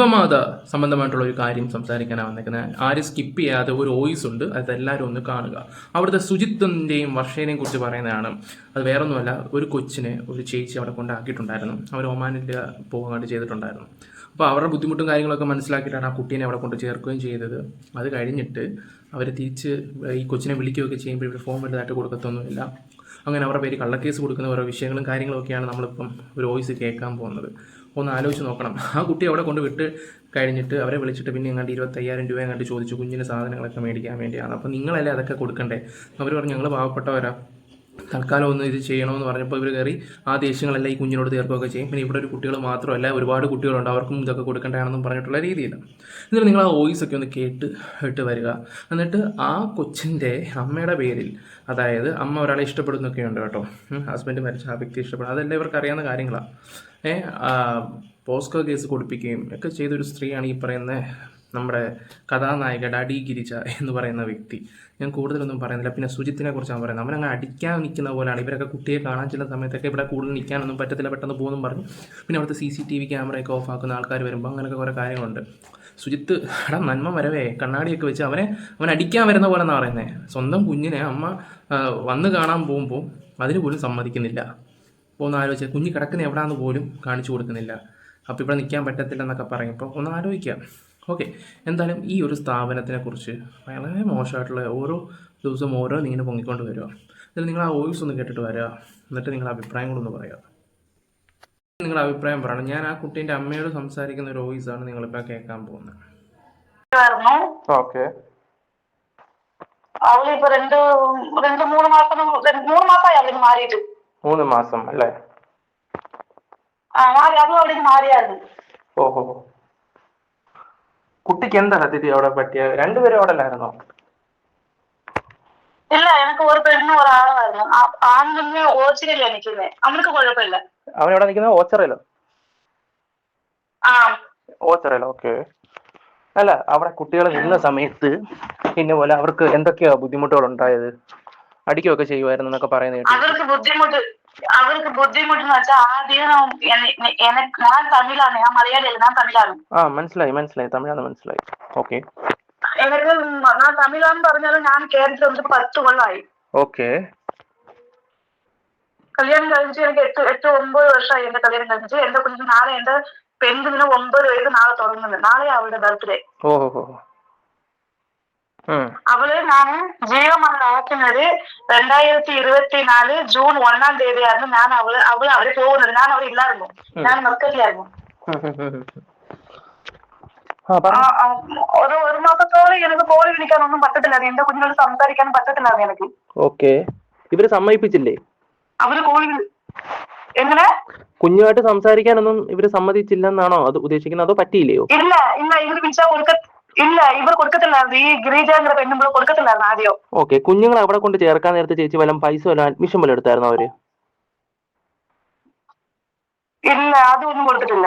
ജീവമാത സംബന്ധമായിട്ടുള്ള ഒരു കാര്യം സംസാരിക്കാനാണ് വന്നേക്കുന്നത് ആരും സ്കിപ്പ് ചെയ്യാതെ ഒരു വോയിസ് ഉണ്ട്. അത് എല്ലാവരും ഒന്ന് കാണുക. അവിടുത്തെ ശുചിത്വത്തിന്റെയും വർഷേനെയും കുറിച്ച് പറയുന്നതാണ്. അത് വേറൊന്നുമല്ല ഒരു കൊച്ചിനെ ഒരു ചേച്ചി അവിടെ കൊണ്ടാക്കിയിട്ടുണ്ടായിരുന്നു. അവർ ഒമാനിൽ പോകാൻ ചെയ്തിട്ടുണ്ടായിരുന്നു. അപ്പോൾ അവരുടെ ബുദ്ധിമുട്ടും കാര്യങ്ങളൊക്കെ മനസ്സിലാക്കിയിട്ടാണ് ആ കുട്ടീനെ അവിടെ കൊണ്ട് ചേർക്കുകയും ചെയ്തത്. അത് കഴിഞ്ഞിട്ട് അവർ തിരിച്ച് ഈ കൊച്ചിനെ വിളിക്കുകയൊക്കെ ചെയ്യുമ്പോൾ ഇവർ ഫോൺ വലുതായിട്ട് കൊടുക്കത്തൊന്നുമില്ല. അങ്ങനെ അവരുടെ പേര് കള്ളക്കേസ് കൊടുക്കുന്ന ഓരോ വിഷയങ്ങളും കാര്യങ്ങളൊക്കെയാണ് നമ്മളിപ്പം ഒരു വോയിസ് കേൾക്കാൻ പോകുന്നത്. ഒന്ന് ആലോചിച്ച് നോക്കണം. ആ കുട്ടി അവിടെ കൊണ്ട് വിട്ട് കഴിഞ്ഞിട്ട് അവരെ വിളിച്ചിട്ട് പിന്നെ എങ്ങാണ്ട് ഇരുപത്തയ്യായിരം രൂപ എങ്ങാണ്ട് ചോദിച്ചു കുഞ്ഞിന് സാധനങ്ങളൊക്കെ മേടിക്കാൻ വേണ്ടിയാണ്. അപ്പോൾ നിങ്ങളല്ലേ അതൊക്കെ കൊടുക്കണ്ടേ? അവർ പറഞ്ഞു ഞങ്ങൾ പാവപ്പെട്ടവരാ. തൽക്കാലം ഒന്ന് ഇത് ചെയ്യണമെന്ന് പറഞ്ഞപ്പോൾ ഇവർ കയറി ആ ദേഷ്യങ്ങളെല്ലാം ഈ കുഞ്ഞിനോട് തീർക്കുകയൊക്കെ ചെയ്യും. പിന്നെ ഇവിടെ ഒരു കുട്ടികൾ മാത്രമല്ല ഒരുപാട് കുട്ടികളുണ്ട്. അവർക്കും ഇതൊക്കെ കൊടുക്കേണ്ടതാണെന്നും പറഞ്ഞിട്ടുള്ള രീതിയില്ല എന്നിട്ട് നിങ്ങൾ ആ വോയിസ് ഒക്കെ ഒന്ന് കേട്ട് ഇട്ട് വരിക. എന്നിട്ട് ആ കൊച്ചിന്റെ അമ്മയുടെ പേരിൽ അതായത് അമ്മ ഒരാളെ ഇഷ്ടപ്പെടുന്നൊക്കെ ഉണ്ട് കേട്ടോ. ഹസ്ബൻഡ് മരിച്ച ആ വ്യക്തി ഇഷ്ടപ്പെടും. അതെല്ലാം ഇവർക്ക് അറിയാവുന്ന കാര്യങ്ങളാണ് ഏ പോസ്കോ കേസ് കൊടുപ്പിക്കുകയും ഒക്കെ ചെയ്തൊരു സ്ത്രീയാണ് ഈ പറയുന്ന നമ്മുടെ കഥാനായിക ഡാഡി ഗിരിജ എന്ന് പറയുന്ന വ്യക്തി. ഞാൻ കൂടുതലൊന്നും പറയുന്നില്ല. പിന്നെ സുജിത്തിനെ കുറിച്ചാണ് പറയുന്നത്. അവനങ്ങ് അടിക്കാൻ നിൽക്കുന്ന പോലെയാണ്. ഇവരൊക്കെ കുട്ടിയെ കാണാൻ ചില സമയത്തൊക്കെ ഇവിടെ കൂടുതൽ നിൽക്കാനൊന്നും പറ്റത്തില്ല. പെട്ടെന്ന് പോകുന്നു പറഞ്ഞു. പിന്നെ അവിടുത്തെ സി സി ടി വി ക്യാമറയൊക്കെ ഓഫ് ആക്കുന്ന ആൾക്കാർ വരുമ്പോൾ അങ്ങനെയൊക്കെ കുറേ കാര്യങ്ങളുണ്ട്. സുജിത്ത് എടാ നന്മ വരവേ കണ്ണാടിയൊക്കെ വെച്ച് അവനെ അവൻ അടിക്കാൻ വരുന്ന പോലെ എന്നാണ് പറയുന്നത് സ്വന്തം കുഞ്ഞിനെ അമ്മ വന്ന് കാണാൻ പോകുമ്പോൾ അതിന് പോലും സമ്മതിക്കുന്നില്ല. ഒന്ന് ആലോചിച്ച് കുഞ്ഞ് കിടക്കുന്ന എവിടാന്ന് പോലും കാണിച്ചു കൊടുക്കുന്നില്ല. അപ്പോൾ ഇവിടെ നിൽക്കാൻ പറ്റത്തില്ല എന്നൊക്കെ പറയുമ്പോൾ ഒന്ന് ആലോചിക്കാം. ഓക്കെ എന്തായാലും ഈ ഒരു സ്ഥാപനത്തിനെ കുറിച്ച് വളരെ മോശമായിട്ടുള്ള ഓരോ ദിവസവും ഓരോ ഇങ്ങനെ പൊങ്ങിക്കൊണ്ട് വരിക. എന്നിട്ട് നിങ്ങൾ ആ വോയിസ് ഒന്ന് കേട്ടിട്ട് വരിക. എന്നിട്ട് നിങ്ങളുടെ അഭിപ്രായം കൂടെ ഒന്ന് പറയുക. നിങ്ങളുടെ അഭിപ്രായം പറയണം. ഞാൻ ആ കുട്ടീന്റെ അമ്മയോട് സംസാരിക്കുന്ന ഒരു വോയിസ് ആണ് നിങ്ങളിപ്പോ കേൾക്കാൻ പോകുന്നത്. ആയിരുന്നു. ഓക്കെ. അവൾ ഇപ്പൊ രണ്ട് രണ്ട് മൂന്ന് മാസം മൂന്ന് മാസമായി അവളിന് മാറിയിട്ട്. മൂന്ന് മാസം അല്ലേ? ആ മാറി. അതും അവളിന് മാറിയായിരുന്നു. ഓഹോ. കുട്ടിക്ക് എന്താ സത്യത്തിൽ അവിടെ പറ്റിയ? രണ്ടുപേരും അവിടെ അല്ലായിരുന്നോ? ഇല്ല എനിക്ക് ഒരു പെണ്ണും ഒരാളായിരുന്നു ആ ആണിന് എനിക്കുന്നേ. അവൾക്ക് കുഴപ്പമില്ല. അവൻ എവിടെ നിൽക്കുന്നത്? ഓച്ചറയിലോ? ഓച്ചറയിലോ? ഓക്കെ. അല്ല അവിടെ കുട്ടികൾ നിന്ന സമയത്ത് പിന്നെ പോലെ അവർക്ക് എന്തൊക്കെയാ ബുദ്ധിമുട്ടുകൾ ഉണ്ടായത്? അടിക്കുകയൊക്കെ ചെയ്യുമായിരുന്നു എന്നൊക്കെ പറയുന്നത് അവർക്ക് ബുദ്ധിമുട്ട് അവർക്ക് ബുദ്ധിമുട്ടെന്ന് വെച്ചാൽ ആദ്യം എനക്ക് ഞാൻ തമിഴാണ്. ഞാൻ മലയാളിയല്ല ഞാൻ തമിഴാണ്. ആ മനസ്സിലായി മനസ്സിലായി. തമിഴാണ് മനസ്സിലായി. ഓക്കെ. എനിക്ക് ഞാൻ തമിഴാന്ന് പറഞ്ഞാലും ഞാൻ കേരളത്തിൽ വന്നിട്ട് പത്ത് കൊല്ലമായി ഓക്കെ. കല്യാണം കഴിച്ച് എനിക്ക് എട്ട് എട്ട് ഒമ്പത് വർഷമായി എന്റെ കല്യാണം കഴിച്ച്. എന്റെ കുഞ്ഞിന് നാളെ എന്റെ പെൺകുഞ്ഞിന് ഒമ്പത് വയസ്സ് നാളെ തുടങ്ങുന്നത് നാളെ അവളുടെ ബർത്ത്ഡേ അവൾ ഞാൻ ജീവമണ്ണ് ആക്കുന്നത് രണ്ടായിരത്തി ഇരുപത്തിനാല് ജൂൺ ഒന്നാം തീയതിയായിരുന്നു ഞാൻ അവൾ അവൾ അവർ പോകുന്നത്. ഞാൻ അവിടെ ഇല്ലായിരുന്നു. ഞാൻ ആ, ഒരു ഒരു മാസത്തോളം എനിക്ക് കോളി വിളിക്കാനൊന്നും പറ്റത്തില്ലായിരുന്നു. എന്റെ കുഞ്ഞിനോട് സംസാരിക്കാനും പറ്റത്തില്ലായിരുന്നു എനിക്ക്. ഓക്കെ. ഇവർ സമ്മതിപ്പിച്ചില്ലേ? അവർ കോളി എങ്ങനെ? കുഞ്ഞുമായിട്ട് സംസാരിക്കാനൊന്നും ഇവർ സമ്മതിച്ചില്ലെന്നാണോ അത് ഉദ്ദേശിക്കുന്നത്? അതോ പറ്റിയില്ലയോ? ഇല്ല ഇല്ല ഇവർ വിളിച്ചാൽ കൊടുക്ക ഇല്ല ഇവർ കൊടുക്കത്തില്ലായിരുന്നു. ഈ ഗിരിജാന്റെ പെണ്ണുമ്പോൾ കൊടുക്കത്തില്ലായിരുന്നു ആദ്യം. ഓക്കെ കുഞ്ഞുങ്ങളെ അവിടെ കൊണ്ട് ചേർക്കാൻ നേരത്തെ ചേച്ചി വല്ലം പൈസ വല്ല അഡ്മിഷൻ വല്ലതും എടുത്തായിരുന്നു അവർ? ഇല്ല അതൊന്നും കൊടുത്തിട്ടില്ല.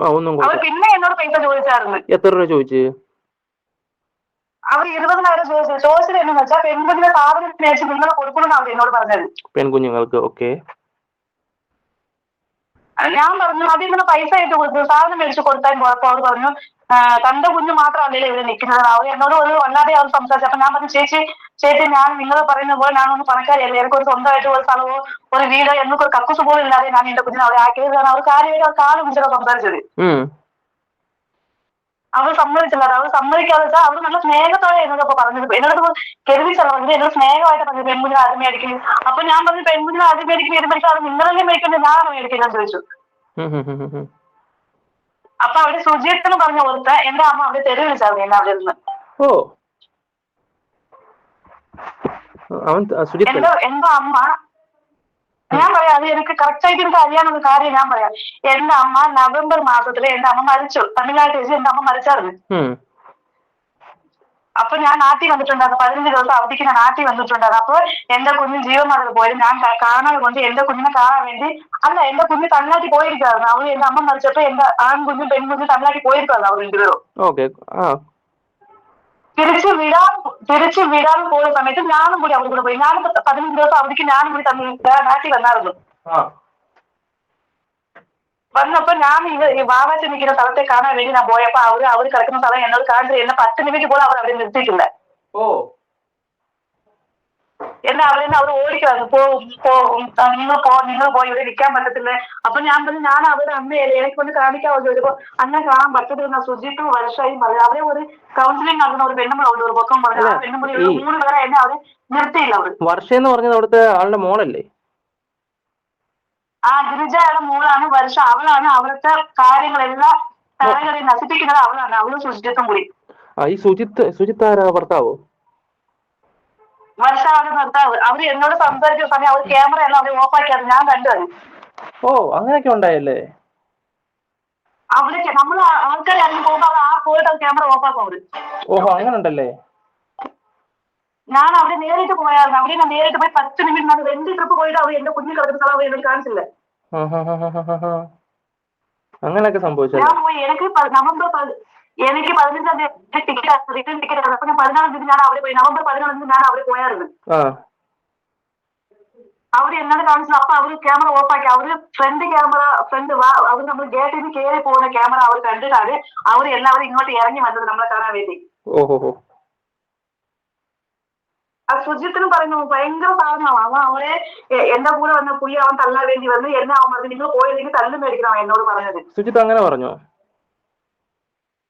ആ, ഒന്നും അവർ കൊടുത്തു പിന്നെ എന്നോട് പൈസ ചോദിച്ചായിരുന്നു. എത്ര രൂപ ചോദിച്ചു? അവർ ഇരുപതിനായിരം ചോദിച്ചു ചോദിച്ചത് എന്നു വെച്ചാൽ പെൺകുഞ്ഞിനെ സാധനം മേടിച്ച് നിങ്ങൾ കൊടുക്കണം അവർ എന്നോട് പറഞ്ഞത്. പെൺകുഞ്ഞുങ്ങൾക്ക് ഓക്കെ ഞാൻ പറഞ്ഞു അതിൽ നിന്ന് പൈസ ആയിട്ട് കൊടുത്തു സാധനം മേടിച്ച് കൊടുത്താൽ കുഴപ്പം അവർ പറഞ്ഞു "ആ, തന്റെ കുഞ്ഞ് മാത്രമല്ലല്ലോ ഇവിടെ നിൽക്കുന്നത്. അവർ എന്നോട് ഒരു വല്ലാതെ അവർ സംസാരിച്ചു. അപ്പൊ ഞാൻ പറഞ്ഞു ചേച്ചി ചേച്ചി ഞാൻ നിങ്ങൾ പറയുന്ന പോലെ ഞാനൊന്നും പണക്കാരിയല്ല. എനിക്ക് ഒരു സ്വന്തമായിട്ട് ഒരു സ്ഥലമോ ഒരു വീടോ എന്നൊക്കെ ഒരു കക്കൂസ് പോലും ഇല്ലാതെ ഞാൻ എന്റെ കുഞ്ഞിനെ അവിടെ ആക്കിയത് കാരണം അവർ കാര്യമായിട്ട് അവർ കാലം വിളിച്ചാണ് സംസാരിച്ചത്. അവൾ സമ്മതിച്ചില്ല. അവൾ സമ്മതിക്കാതെ വെച്ചാൽ അവൾ നല്ല സ്നേഹത്തോടെ എന്നോടൊക്കെ പറഞ്ഞത്. എന്നോട് കരുതിച്ചല്ല. പറഞ്ഞത് എന്നോട് സ്നേഹമായിട്ട് പറഞ്ഞു പെൺകുഞ്ഞിനെ ആദ്യം മേടിക്കുന്നു അപ്പൊ ഞാൻ പറഞ്ഞു പെൺകുഞ്ഞിനെ ആദ്യം മേടിക്കുന്ന വരുമ്പോഴേക്കും അത് നിങ്ങളല്ലേ മേടിക്കുന്നത് ഞാനാണ് മേടിക്കുന്നത് ചോദിച്ചു. അപ്പൊ അവിടെ സുജിത്തിന് പറഞ്ഞ ഓർത്ത എന്റെ അമ്മ അവിടെ തെരുവ് വിളിച്ചായിരുന്നു എന്നെ അവിടെ നിന്ന് ഓ. എന്റെ എന്റെ അമ്മ ഞാൻ പറയാം അത് എനിക്ക് കറക്റ്റ് ആയിട്ട് എനിക്ക് അറിയാനുള്ള കാര്യം ഞാൻ പറയാം. എന്റെ അമ്മ നവംബർ മാസത്തിൽ എന്റെ അമ്മ മരിച്ചു. തമിഴ്നാട്ടിൽ വെച്ച് എന്റെ അമ്മ മരിച്ചായിരുന്നു. അപ്പൊ ഞാൻ നാട്ടിൽ വന്നിട്ടുണ്ടായിരുന്നു. പതിനഞ്ച് ദിവസം അവധിക്ക് ഞാൻ നാട്ടിൽ വന്നിട്ടുണ്ടായിരുന്നു. അപ്പൊ എന്റെ കുഞ്ഞ് ജീവമാർഗത്തിൽ പോയി ഞാൻ കാണാതെ കൊണ്ട് എന്റെ കുഞ്ഞിനെ കാണാൻ വേണ്ടി അല്ല എന്റെ കുഞ്ഞ് തമിഴ്നാട്ടിൽ പോയിരിക്കായിരുന്നു അവർ എന്റെ അമ്മ മരിച്ചപ്പോ എന്റെ ആൺകുഞ്ഞും പെൺകുഞ്ഞും തമിഴ്നാട്ടിൽ പോയിരിക്കായിരുന്നു അവർ രണ്ടുപേരും. തിരിച്ച് വിടാൻ തിരിച്ചു വിടാൻ പോയ സമയത്ത് ഞാനും കൂടി അവിടെ കൂടെ പോയി. ഞാനും പതിനഞ്ച് ദിവസം അവധിക്ക് ഞാനും കൂടി തമ്മിൽ നാട്ടിൽ വന്നായിരുന്നു. വന്നപ്പോ ഞാൻ ഇത് ഈ വാവാച്ചി നിൽക്കുന്ന സ്ഥലത്തെ കാണാൻ വേണ്ടി ഞാൻ പോയപ്പോ അവർ അവർ കിടക്കുന്ന സ്ഥലം എന്നോട് കാണിച്ചു എന്നെ പത്ത് മിനിറ്റ് പോലും അവർ അവിടെ നിർത്തിയിട്ടുണ്ട് ഓ. എന്നെ അവിടെ നിന്ന് അവർ ഓടിക്കളഞ്ഞു പോ നിങ്ങൾ പോ നിങ്ങൾ പോയി ഇവിടെ നിൽക്കാൻ പറ്റത്തില്ല. അപ്പൊ ഞാൻ പറഞ്ഞു ഞാൻ അവരുടെ അമ്മയല്ലേ എനിക്ക് കൊണ്ട് കാണിക്കാവോ? ചോദിച്ചപ്പോ അങ്ങനെ കാണാൻ പറ്റത്തില്ല സുജിത്തും വർഷയും പറഞ്ഞു അവരെ ഒരു കൗൺസിലിംഗ് നടത്തുന്ന ഒരു പെണ്ണുമ്പോൾ അവിടെ ഒരു പൊക്കം പറഞ്ഞു ആ പെണ്ണുമ്പോൾ മൂന്ന് പേരെ എന്നെ അവർ നിർത്തിയില്ല അവർ. വർഷ എന്ന് പറഞ്ഞത് അവിടുത്തെ ആളുടെ മോളല്ലേ? ആ ഗിരിജയുടെ മോളാണ് വർഷ അവളാണ് അവിടുത്തെ കാര്യങ്ങളെല്ലാം തലകറി നശിപ്പിക്കുന്നത്. അവളാണ്. അവളും സുജിത്തും കൂടി. ഈ സുജിത്ത് സുജിത്ത് ആരാ? ഭർത്താവോ? വർഷ അവർ ഭർത്താവ് അവർ എന്നോട് സംസാരിക്കുന്ന സമയം അവർ ക്യാമറ എല്ലാം അവർ ഓഫാക്കിയത് ഞാൻ കണ്ടത് ഓ അങ്ങനെയൊക്കെ ഉണ്ടായല്ലേ? അവിടെ നമ്മൾ ആൾക്കാരെ അങ്ങനെ പോകുമ്പോ അവർ ആ പോയിട്ട് ക്യാമറ ഓഫാക്കും അവർ. ഓഹോ അങ്ങനെ ഉണ്ടല്ലേ? ഞാൻ അവിടെ നേരിട്ട് പോയായിരുന്നു. അവിടെ ഞാൻ നേരിട്ട് പോയി പത്ത് മിനിറ്റ് രണ്ട് ട്രിപ്പ് പോയിട്ട് അവർ എന്റെ കുഞ്ഞു കിടക്കുന്ന സ്ഥലം അവർ എന്നോട് കാണിച്ചില്ല. അങ്ങനെയൊക്കെ സംഭവിച്ചു ഞാൻ പോയി. എനിക്ക് പതി- എനിക്ക് പതിനഞ്ചാം തീയതി ടിക്കറ്റ് റിട്ടേൺ ടിക്കറ്റ് ആണ്. അപ്പൊ ഞാൻ പതിനാലാം തീയതി ഞാൻ അവർ പോയി. നവംബർ പതിനാലാം തീയതി ഞാൻ അവർ പോയായിരുന്നു. അവർ എന്നോട് കാണിച്ചു. അപ്പൊ അവർ ക്യാമറ ഓഫാക്കി അവർ ഫ്രണ്ട് ക്യാമറ ഫ്രണ്ട് അവർ നമ്മൾ ഗേറ്റിൽ നിന്ന് കയറി പോകുന്ന ക്യാമറ അവർ കണ്ടിട്ടാണ് അവർ എല്ലാവരും ഇങ്ങോട്ട് ഇറങ്ങി വന്നത് നമ്മളെ കാണാൻ വേണ്ടി. ഓഹോ ആ സുജിത്തിനും പറഞ്ഞു ഭയങ്കര സാധനമാണ്. അവൻ അവരെ എ- എന്റെ കൂടെ വന്ന പുള്ളി അവൻ തള്ളാൻ വേണ്ടി വന്നു. എന്നാ അവൻ പറഞ്ഞു നിങ്ങൾ പോയില്ലെങ്കിൽ തല്ലും മേടിക്കണം എന്നോട് പറഞ്ഞത്. സുജിത്ത് അങ്ങനെ പറഞ്ഞോ?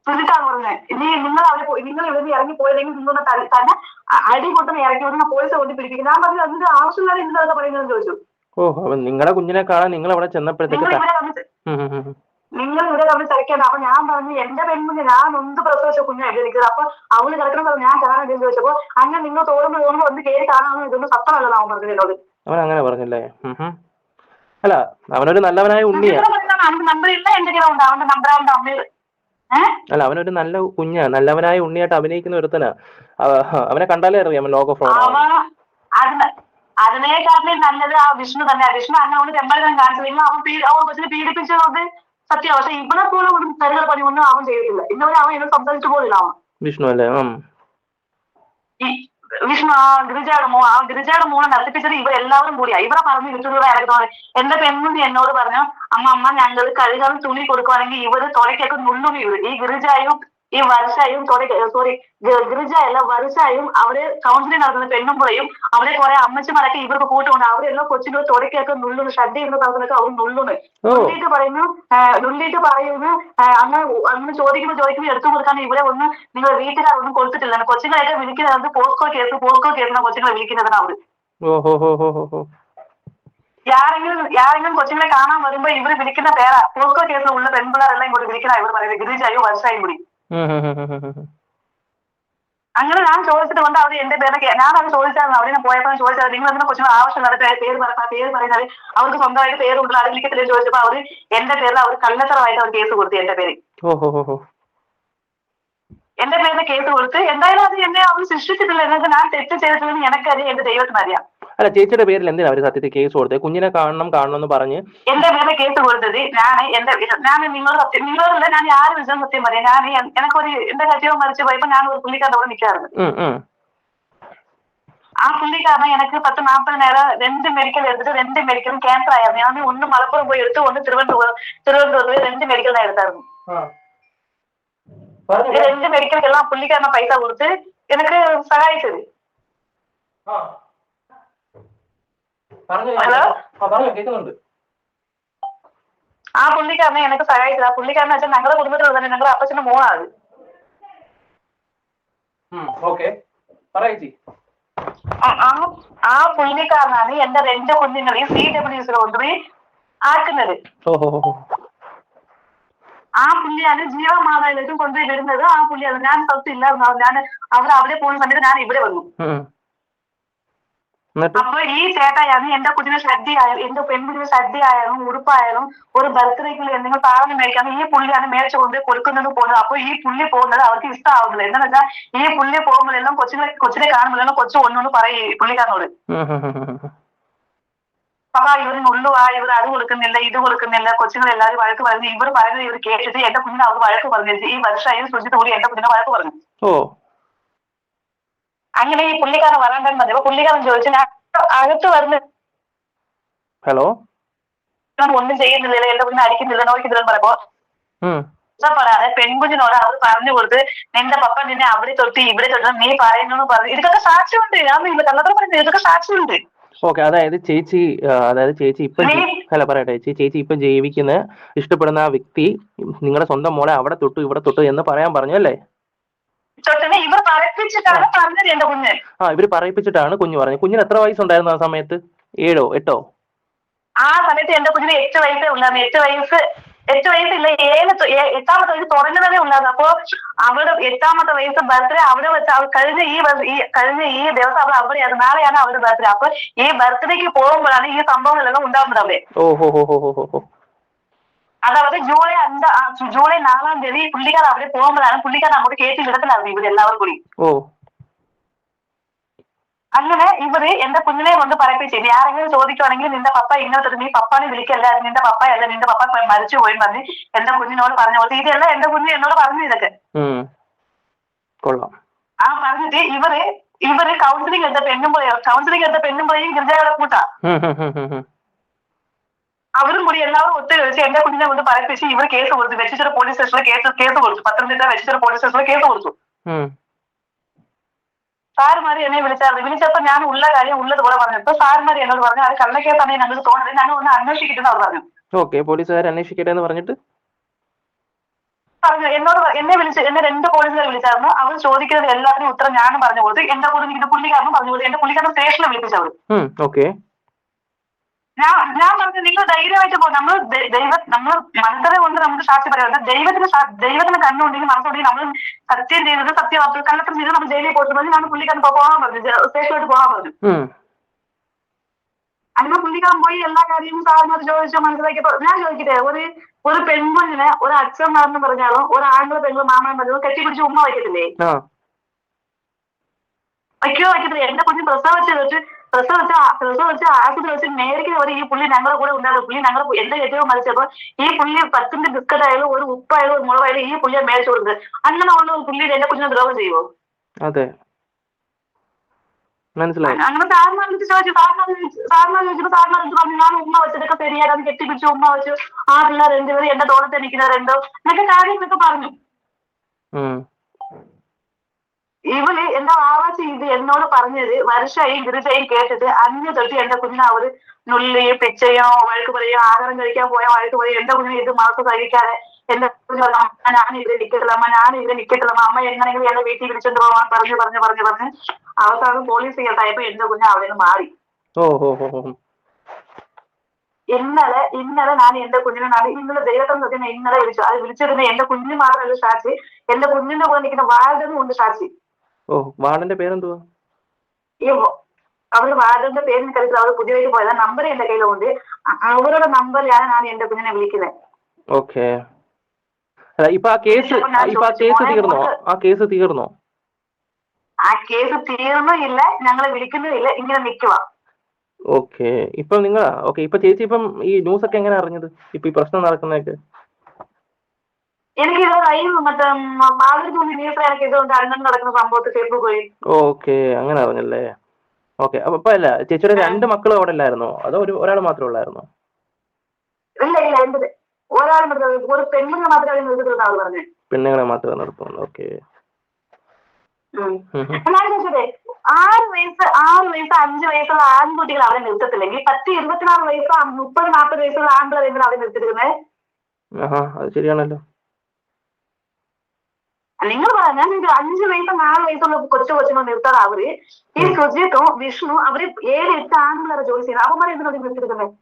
സുജിത്താണ് പറഞ്ഞത്. ഇനി നിങ്ങൾ അവിടെ പോയി നിങ്ങൾ ഇവിടെ നിന്ന് ഇറങ്ങി പോയില്ലെങ്കിൽ നിങ്ങളുടെ തന്നെ അടി കൊണ്ടുവന്ന് ഇറങ്ങി വന്ന് പോലീസ് കൊണ്ട് പിടിപ്പിക്കും. ഞാൻ പറഞ്ഞു അതിന്റെ ആവശ്യമില്ലാതെ എന്താണ് പറയുന്നതെന്ന് ചോദിച്ചു. ഓ അപ്പൊ നിങ്ങളുടെ കുഞ്ഞിനെ കാണാൻ നിങ്ങൾ അവിടെ ചെന്നപ്പോഴത്തേക്ക് നിങ്ങൾ ഇവിടെ തമ്മിൽ തിരക്കേണ്ട. അപ്പൊ ഞാൻ പറഞ്ഞു എന്റെ പെൺകുഞ്ഞ് ഞാൻ ഒന്ന് പ്രസവിച്ച കുഞ്ഞായിട്ട് നിൽക്കുന്നത്? അപ്പൊ അവൾ കിടക്കണം പറഞ്ഞു ഞാൻ കാണാൻ എന്ന് ചോദിച്ചപ്പോ അങ്ങനെ നിങ്ങൾ തോന്നുന്നു തോന്നുന്നു ഒന്ന് കയറി കാണാമെന്ന് ഇതൊന്നും സത്തമല്ലെന്ന് അവൻ പറഞ്ഞു എന്നോട് അവൻ അങ്ങനെ പറഞ്ഞല്ലേ. അല്ല അവനൊരു നല്ലവനായ ഉണ്ണിയാണ് അവന്റെ നമ്പർ ഇല്ല എന്റെ അവന്റെ നമ്പർ അവന്റെ അമ്മയിൽ അല്ല അവനൊരു നല്ല കുഞ്ഞാ. നല്ലവനായ ഉണ്ണിയായിട്ട് അഭിനയിക്കുന്ന ഒരുത്തനാ. അവനെ കണ്ടാലേ അറിയാം ലോക ഫ്രോഡ് അതിനേക്കാട്ടിലും നല്ലത് ആ വിഷ്ണു തന്നെ വിഷ്ണു അങ്ങനെ അവന് തെമ്പഴകം കാണിച്ചില്ലെങ്കിൽ അവൻ അവൻ കൊച്ചിനെ പീഡിപ്പിച്ചത് സത്യം. പക്ഷെ ഇവിടെ പോലും ഒരു തരുന്ന പണി ഒന്നും അവൻ ചെയ്തിട്ടില്ല. ഇന്നവരെ അവൻ ഇന്ന് സംസാരിച്ചു പോലില്ല അവൻ. വിഷ്ണു അല്ലേ? വിഷ്ണു ആ ഗിരിജയുടെ മോ ആ ഗിരിജയുടെ മോളെ നശിപ്പിച്ചത് ഇവർ എല്ലാവരും കൂടിയാ. ഇവരെ പറഞ്ഞു എനിക്ക് തോന്നി എന്റെ പെൺകുട്ടി എന്നോട് പറഞ്ഞു അമ്മ അമ്മ ഞങ്ങൾ കഴുകാൻ തുണി കൊടുക്കുവാണെങ്കിൽ ഇവർ തുടക്കൊക്കെ നുള്ളുണി വീഴും ഈ ഗിരിജായും ഈ വർഷയും സോറി ഗിരിജ അല്ല വർഷയും അവർ കൗൺസിലിംഗ് നടത്തുന്ന പെണ്ണുമ്പുറയും അവരെ കുറെ അമ്മച്ചിമാരൊക്കെ ഇവർക്ക് കൂട്ടുകൊണ്ട് അവരെല്ലാം കൊച്ചിന്റെ തുടക്കൊക്കെ നുള്ളു ശ്രദ്ധ ചെയ്യുന്ന സ്ഥലത്തിനൊക്കെ അവർ നുള്ളു നുള്ളിട്ട് പറയുന്നു നുള്ളിട്ട് പറയുന്നു അങ്ങ് അങ്ങ് ചോദിക്കുമ്പോൾ ചോദിക്കുമ്പോൾ എടുത്തു കൊടുക്കാൻ ഇവരെ ഒന്ന് നിങ്ങൾ വീട്ടുകാർ ഒന്നും കൊടുത്തിട്ടില്ല കൊച്ചുങ്ങളെയൊക്കെ വിളിക്കുന്നത് പോസ്കോ കേസ് പോസ്കോ കേസ് കൊച്ചുങ്ങളെ വിളിക്കുന്നതാണ് അവർ. ആരെങ്കിലും ആരെങ്കിലും കൊച്ചുങ്ങളെ കാണാൻ വരുമ്പോ ഇവർ വിളിക്കുന്ന പേരാ. പോസ്കോ കേസിലുള്ള പെൺപിള്ളേരെല്ലാം ഇങ്ങോട്ട് വിളിക്കുന്ന ഇവർ പറയുന്നത്. ഗിരിജായും വർഷായും കൂടി. അങ്ങനെ ഞാൻ ചോദിച്ചിട്ട് കൊണ്ട് അവർ എന്റെ പേരൊക്കെ ഞാൻ അത് ചോദിച്ചായിരുന്നു. അവരെ പോയപ്പോൾ ചോദിച്ചത് നിങ്ങൾ എന്തിനാ കൊച്ചുങ്ങൾ ആവശ്യം നടത്തി പേര് പറഞ്ഞ പേര് പറയുന്നത്? അവർക്ക് സ്വന്തമായിട്ട് പേരുണ്ട് അത് വിളിക്കത്തില്ല ചോദിച്ചപ്പോൾ അവർ എന്റെ പേരിൽ അവർ കള്ളത്തരമായിട്ട് അവർ കേസ് കൊടുത്തു എന്റെ പേര്. എന്റെ പേര് കേസ് കൊടുത്ത് എന്തായാലും അത് എന്നെ അവർ സൃഷ്ടിച്ചിട്ടില്ല എന്നത് ഞാൻ തെറ്റ് ചെയ്തിട്ടില്ലെന്ന് എനിക്കറിയാം എന്റെ ദൈവത്തിന് അറിയാം. അല്ല ചേച്ചിയുടെ പേരിൽ എന്തിനാ അവർ സത്യത്തിൽ കേസ് കൊടുത്തത് കുഞ്ഞിനെ കാണണം കാണണം എന്ന് പറഞ്ഞ് എന്റെ പേര് കേസ് കൊടുത്തത് ഞാൻ എന്റെ ഞാൻ നിങ്ങളോട് സത്യം നിങ്ങളോടല്ല ഞാൻ ആര് വിളിച്ചാലും സത്യം പറയാം. ഞാൻ എനിക്കൊരു എന്റെ കച്ചവടം മരിച്ചു പോയപ്പോ ഞാൻ ഒരു പുള്ളിക്കാരുടെ കൂടെ നിൽക്കാറുണ്ട്. ആ പുള്ളിക്കാരനെ എനിക്ക് പത്ത് നാൽപ്പത് നേരം രണ്ട് മെഡിക്കൽ എടുത്തിട്ട് രണ്ട് മെഡിക്കലും ക്യാൻസർ ആയിരുന്നു. ഞാൻ ഒന്ന് മലപ്പുറം പോയി എടുത്തു ഒന്ന് തിരുവനന്തപുരം തിരുവനന്തപുരത്ത് പോയി രണ്ട് മെഡിക്കൽ എടുത്തായിരുന്നു. ഈ രണ്ട് മെഡിക്കലെല്ലാം പുള്ളിക്കാരനെ പൈസ കൊടുത്ത് എനിക്ക് സഹായിച്ചത് ഹലോ? കേൾക്കുന്നുണ്ട് ആ പുള്ളിക്കാരനെ എനിക്ക് സഹായിച്ചത് ആ പുള്ളിക്കാരനെ വെച്ചാൽ ഞങ്ങളുടെ കുടുംബത്തിൽ തന്നെ ഞങ്ങളുടെ അപ്പച്ചന്റെ മോളാണ് ഓക്കെ പറയേച്ചി ആ- ആ ആ പുള്ളിക്കാരനാണ് എന്റെ രണ്ട് കുഞ്ഞുങ്ങളെയും സി ഡബ്ല്യു സിയിൽ കൊണ്ടുപോയി ആക്കുന്നത് ഓ ഹോ ഹോ ഹോ ആ പുള്ളിയാണ് ജീവമാതാവിലേക്കും കൊണ്ടുപോയി വരുന്നത്. ആ പുള്ളിയാണ് ഞാൻ സ്ഥലത്ത് ഇല്ലായിരുന്നു. ഞാൻ അവർ അവിടെ പോകുന്ന സമയത്ത് ഞാൻ ഇവിടെ വന്നു. അപ്പൊ ഈ ചേട്ടായാണ് എന്റെ കുഞ്ഞിന് ശ്രദ്ധയായാലും എന്റെ പെൺകുഞ്ഞിന് ശ്രദ്ധയായാലും ഉടുപ്പായാലും ഒരു ബർത്ത്ഡേക്കുള്ള എന്തെങ്കിലും സാധനം മേടിക്കാൻ ഈ പുള്ളിയാണ് മേടിച്ചു കൊണ്ട് കൊടുക്കുന്നത് പോകുന്നത് അപ്പൊ ഈ പുള്ളി പോകുന്നത് അവർക്ക് ഇഷ്ടമാവുന്നില്ല എന്താണെന്ന് വെച്ചാൽ ഈ പുള്ളി പോകുമ്പോഴെല്ലാം കൊച്ചുങ്ങളെ കൊച്ചിനെ കാണുമ്പോഴെല്ലാം കൊച്ചു ഒന്നൊന്ന് പറയും പുള്ളിക്കാരനോട്. ഉം, ഉം, ഉം, ഉം, ഉം. അപ്പൊ ഇവർ അത് കൊടുക്കുന്നില്ല ഇത് കൊടുക്കുന്നില്ല കൊച്ചുങ്ങൾ എല്ലാവരും വഴക്ക് പറഞ്ഞു ഇവർ പറയുന്നത് ഇവർ കേട്ടിട്ട് എന്റെ കുഞ്ഞിനെ അവർ വഴക്ക് പറഞ്ഞു ഈ വർഷം ശുചിത്വ കൂടി എന്റെ കുഞ്ഞിനെ വഴക്ക് പറഞ്ഞു. ഓ. അങ്ങനെ ഈ പുള്ളിക്കാരൻ വരാണ്ടെന്ന് പറഞ്ഞു. അപ്പൊ പുള്ളിക്കാരൻ ചോദിച്ചു ഞാൻ അകത്ത് വരുന്ന ഹലോ? ഒന്നും ചെയ്യുന്നില്ല എന്റെ കുഞ്ഞിനെ അടിക്കുന്നില്ല നോക്കുന്നില്ലെന്ന് പറയുമ്പോ പറയാതെ പെൺകുഞ്ഞിനോട് അവർ പറഞ്ഞു കൊടുത്ത് നിന്റെ പപ്പ നിന്നെ അവിടെ തൊട്ട് ഇവിടെ തൊട്ട് നീ പറയുന്നു പറഞ്ഞു. ഇതൊക്കെ സാക്ഷ്യമുണ്ട്. ഞാൻ കള്ളത്തരം പറയുന്നത് ഇതൊക്കെ സാക്ഷ്യമുണ്ട്. ഓക്കെ അതായത് ചേച്ചി ആ, അതായത് ചേച്ചി ഇപ്പം ജീ- അല്ല പറയട്ടെ ചേച്ചി ചേച്ചി ഇപ്പം ജീവിക്കുന്ന ഇഷ്ടപ്പെടുന്ന ആ വ്യക്തി നിങ്ങളുടെ സ്വന്തം മോളെ അവിടെ തൊട്ടു ഇവിടെ തൊട്ടു എന്ന് പറയാൻ പറഞ്ഞു അല്ലേ? തൊട്ടിനെ ഇവർ പറപ്പിച്ചിട്ടാണ് പറഞ്ഞത് എന്റെ കുഞ്ഞ്. ആ ഇവർ പറയിപ്പിച്ചിട്ടാണ് കുഞ്ഞു പറഞ്ഞത്. കുഞ്ഞിന് എത്ര വയസ്സുണ്ടായിരുന്നു ആ സമയത്ത്? ഏഴോ എട്ടോ? ആ സമയത്ത് എന്റെ കുഞ്ഞിന് എട്ട് വയസ്സേ ഉണ്ടായിരുന്നു എട്ട് വയസ്സ് എട്ട് വയസ്സില്ല ഏഴ് എട്ടാമത്തെ വയസ്സ് തുടങ്ങുന്നതേ ഉണ്ടായിരുന്നു അപ്പോ അവിടെ എട്ടാമത്തെ വയസ്സ് ബർത്ത്ഡേ അവിടെ വെച്ച് അവൾ കഴിഞ്ഞ ഈ ഈ കഴിഞ്ഞ ഈ ദിവസം അവൾ അവിടെയാണ് നാളെയാണ് അവരുടെ ബർത്ത്ഡേ അപ്പൊ ഈ ബർത്ത്ഡേക്ക് പോകുമ്പോഴാണ് ഈ സംഭവങ്ങളെല്ലാം ഉണ്ടാകുന്നത്. അവിടെ അതായത് ജൂലൈ അഞ്ചാ ജൂലൈ നാലാം തീയതി പുള്ളിക്കാർ അവിടെ പോകുമ്പോഴാണ് പുള്ളിക്കാർ നമ്മുടെ കേട്ടി വിടത്തിലായിരുന്നു ഇവർ എല്ലാവരും കൂടി അങ്ങനെ ഇവർ എന്റെ കുഞ്ഞിനെ കൊണ്ട് പറയിപ്പിച്ചു ഇനി ആരെങ്കിലും ചോദിക്കുവാണെങ്കിൽ നിന്റെ പപ്പ ഇങ്ങനത്തെ നീ പപ്പാനെ വിളിക്കല്ല? നിന്റെ പപ്പ അല്ല? നിന്റെ പപ്പ മരിച്ചു പോയി പറഞ്ഞ് എന്റെ കുഞ്ഞിനോട് പറഞ്ഞു പോലെ. ഇതല്ല എന്റെ കുഞ്ഞ് എന്നോട് പറഞ്ഞു ഇതൊക്കെ. ആ പറഞ്ഞിട്ട് ഇവർ ഇവർ കൗൺസിലിംഗ് എടുത്ത പെണ്ണും പോയോ കൗൺസിലിംഗ് എടുത്ത പെണ്ണും പോയി ഗിരിജയുടെ കൂട്ടാ. അവരും കൂടി എല്ലാവരും ഒത്തിരി വെച്ച് എന്റെ കുഞ്ഞിനെ കൊണ്ട് പറയിപ്പിച്ച് ഇവർ കേസ് കൊടുത്തു. വെച്ചിട്ട് പോലീസ് സ്റ്റേഷനിൽ കേസ് കേസ് കൊടുത്തു. പത്തനംതിട്ട വെച്ചിട്ട് പോലീസ് സ്റ്റേഷനിൽ കേസ് കൊടുത്തു. സാറുമാര് എന്നെ വിളിച്ചായിരുന്നു വിളിച്ചപ്പോ ഞാൻ ഉള്ള കാര്യം ഉള്ളതുപോലെ ഇപ്പൊ സാറുമാര് എന്നോട് പറഞ്ഞു അത് കള്ളക്കേസാണ് ഞങ്ങൾക്ക് തോന്നുന്നത് ഞങ്ങൾ ഒന്ന് അന്വേഷിക്കട്ടെന്ന് അവർ പറഞ്ഞു ഓക്കെ പോലീസുകാർ അന്വേഷിക്കട്ടെ എന്ന് പറഞ്ഞിട്ട്? പറഞ്ഞു. എന്നോട് എന്നെ വിളിച്ച് എന്നെ രണ്ട് പോലീസുകാർ വിളിച്ചായിരുന്നു. അവർ ചോദിക്കുന്നത് എല്ലാത്തിനും ഉത്തരം ഞാനും പറഞ്ഞു കൊടുത്തു. എന്റെ കൂടെ പുള്ളിക്കാരനും പറഞ്ഞു കൊടുത്തു. എന്റെ പുള്ളിക്കാരൻ സ്റ്റേഷനിൽ വിളിപ്പിച്ചവർ ഓക്കെ. ഞാൻ ഞാൻ പറഞ്ഞു നിങ്ങൾ ധൈര്യമായിട്ട് പോകും നമ്മൾ ദൈവ നമ്മൾ മനസ്സിനെ കൊണ്ട് നമുക്ക് സാക്ഷി പറയാം. ദൈവത്തിന് ദൈവത്തിന് കണ്ണുണ്ടെങ്കിൽ മനസ്സുണ്ടെങ്കിൽ നമ്മൾ സത്യം ചെയ്തത് സത്യവാർത്ത കള്ളത്തരം ചെയ്ത് നമ്മൾ പോയിട്ട് പറഞ്ഞു ഞാൻ പുള്ളിക്കാരൻ പോകാൻ പറഞ്ഞു. സേഫായിട്ട് പോകാൻ പറഞ്ഞു. അങ്ങനെ പുള്ളിക്കാരൻ പോയി എല്ലാ കാര്യവും സാറിനോട് ചോദിച്ചു മനസ്സിലാക്കിയപ്പോ ഞാൻ ചോദിക്കട്ടെ? ഒരു ഒരു പെൺകുഞ്ഞിനെ ഒരു അച്ഛൻ എന്ന് പറഞ്ഞാലും ഒരു ആൺകുള്ള പെണ്ണു മാമൻ പറഞ്ഞു കെട്ടിപ്പിടിച്ച് ഉമ്മ വയ്ക്കത്തില്ലേ? വയ്ക്കോ വയ്ക്കത്തില്ലേ? എന്റെ കുഞ്ഞ് പ്രസവിച്ച് വെച്ച് പ്രസവിച്ച് പ്രസവിച്ച് ആശുപത്രി വെച്ച് നേരിട്ട് വരെ ഈ പുള്ളി ഞങ്ങളുടെ കൂടെ ഉണ്ടായിരുന്നു. പുള്ളി ഞങ്ങൾ എന്റെ ഏറ്റവും മരിച്ചപ്പോ ഈ പുള്ളി പത്തിന്റെ ബിസ്ക്കറ്റ് ആയാലും ഒരു ഉപ്പായാലും ഒരു മുളകായാലും ഈ പുള്ളിയെ മേടിച്ചു കൊടുത്തത് അങ്ങനെ ഉള്ള ഒരു പുള്ളി എന്റെ കുഞ്ഞിനെ ദ്രോഹം ചെയ്യുമോ അതെ. മനസ്സിലായി. അങ്ങനെ സാറിനെ വിളിച്ച് ചോദിച്ചു. സാറിനെ വിളിച്ച് സാറിനെ ചോദിച്ചപ്പോ സാറിനെ വിളിച്ച് പറഞ്ഞു ഞാൻ ഉമ്മ വെച്ചതൊക്കെ ശരിയായിരുന്നു കെട്ടിപ്പിടിച്ചു ഉമ്മ വെച്ചു. ആ പിള്ളേർ രണ്ടുപേരും എന്റെ തോളത്ത് നിൽക്കുന്നവരുണ്ടോ എന്നൊക്കെ കാര്യങ്ങളൊക്കെ പറഞ്ഞു. ഉം ഇവന് എന്റെ വാവാച്ചി ഇത് എന്നോട് പറഞ്ഞത് വർഷയും ഗിരിജയും കേട്ടിട്ട് അന്ന് തൊട്ട് എന്റെ കുഞ്ഞിനെ അവർ നുള്ളിയും പിച്ചയോ വഴക്ക് പറയോ ആഹാരം കഴിക്കാൻ പോയ വഴക്ക് പറയോ എന്റെ കുഞ്ഞിനെ ഇത് മാസം കഴിക്കാതെ എന്റെ കുഞ്ഞു പറഞ്ഞു, അമ്മ ഞാൻ ഇവിടെ അമ്മ ഞാൻ ഇവിടെ നിൽക്കത്തില്ല അമ്മ എങ്ങനെയെങ്കിലും എന്റെ വീട്ടിൽ വിളിച്ചോണ്ട് പോകാൻ പറഞ്ഞു പറഞ്ഞു പറഞ്ഞു പറഞ്ഞ് അവസാനം പോലീസ് കേട്ടായപ്പോ എന്റെ കുഞ്ഞ് അവിടെ നിന്ന് മാറി. ഇന്നലെ ഇന്നലെ ഞാൻ എന്റെ കുഞ്ഞിനെ നാളെ ഇന്നലെ ദൈവത്തെ നോക്കി ഇന്നലെ വിളിച്ചു. അത് വിളിച്ചിരുന്ന എന്റെ കുഞ്ഞിന് മാത്രമല്ല സാക്ഷി എന്റെ കുഞ്ഞിന്റെ കൂടെ നിൽക്കുന്ന വാർഡനും ഉണ്ട് സാക്ഷി. ഓ വാർഡന്റെ പേരെന്തുവാ? ഈ അവർ വാർഡന്റെ പേര് എനിക്കറിയില്ല അവർ പുതിയതായിട്ട് പോയത്. നമ്പർ എന്റെ കയ്യിലുണ്ട്. അവരുടെ നമ്പറിലാണ് ഞാൻ എന്റെ കുഞ്ഞിനെ വിളിക്കുന്നത് ഓക്കെ. ഇപ്പൊ ആ കേസ് ഇപ്പൊ ആ കേസ് തീർന്നോ? ആ കേസ് തീർന്നോ? ആ കേസ് തീർന്നില്ല. ഞങ്ങളെ വിളിക്കുന്നില്ല ഇങ്ങനെ നിൽക്കുക ഓക്കെ. ഇപ്പൊ നിങ്ങൾ ഓക്കെ ഇപ്പൊ ചേച്ചി ഇപ്പം ഈ ന്യൂസ് ഒക്കെ എങ്ങനെ അറിഞ്ഞത്? ഇപ്പൊ ഈ പ്രശ്നം നടക്കുന്നതൊക്കെ? എനിക്ക് ഇത് ന്യൂസ് എനിക്ക് ഇതുകൊണ്ട് നടക്കുന്ന സംഭവത്തിൽ പോയി ഓക്കെ അങ്ങനെ അറിഞ്ഞല്ലേ? ഓക്കെ അപ്പൊ ഇപ്പൊ അല്ല ചേച്ചിയുടെ രണ്ട് മക്കളും അവിടെ ഇല്ലായിരുന്നോ? അതോ ഒരു ഒരാൾ മാത്രമേ ഉള്ളായിരുന്നോ? ഇല്ല ഇല്ല എന്റെ ഒരാൾ ഒരു പെണ്ണിനെ മാത്രമേ പറഞ്ഞു. പെണ്ണുങ്ങളെ മാത്രമേ ഓക്കെ. ഞാൻ ചോദിച്ചത് ആറ് വയസ്സ് ആറ് വയസ്സ് അഞ്ച് വയസ്സുള്ള ആൺകുട്ടികൾ അവിടെ നിർത്തത്തില്ലെങ്കിൽ പത്ത് ഇരുപത്തിനാല് വയസ്സ് മുപ്പത് നാൽപ്പത് വയസ്സുള്ള അവിടെ നിർത്തിയിരിക്കുന്നത് ആഹാ അത് ശരിയാണല്ലോ. നിങ്ങൾ പറയാം ഞാൻ അഞ്ച് വയസ്സും നാല് വയസ്സുള്ള കൊച്ചു കൊച്ചുങ്ങൾ നിർത്താതെ അവർ. ഈ സുജിത്തും വിഷ്ണു അവർ ഏഴ് എട്ട് ആൺപിള്ളേരെ ജോലി ചെയ്യുന്നത് അവന്മാരെ എന്തിനാണ് നിർത്തിയിരിക്കുന്നത്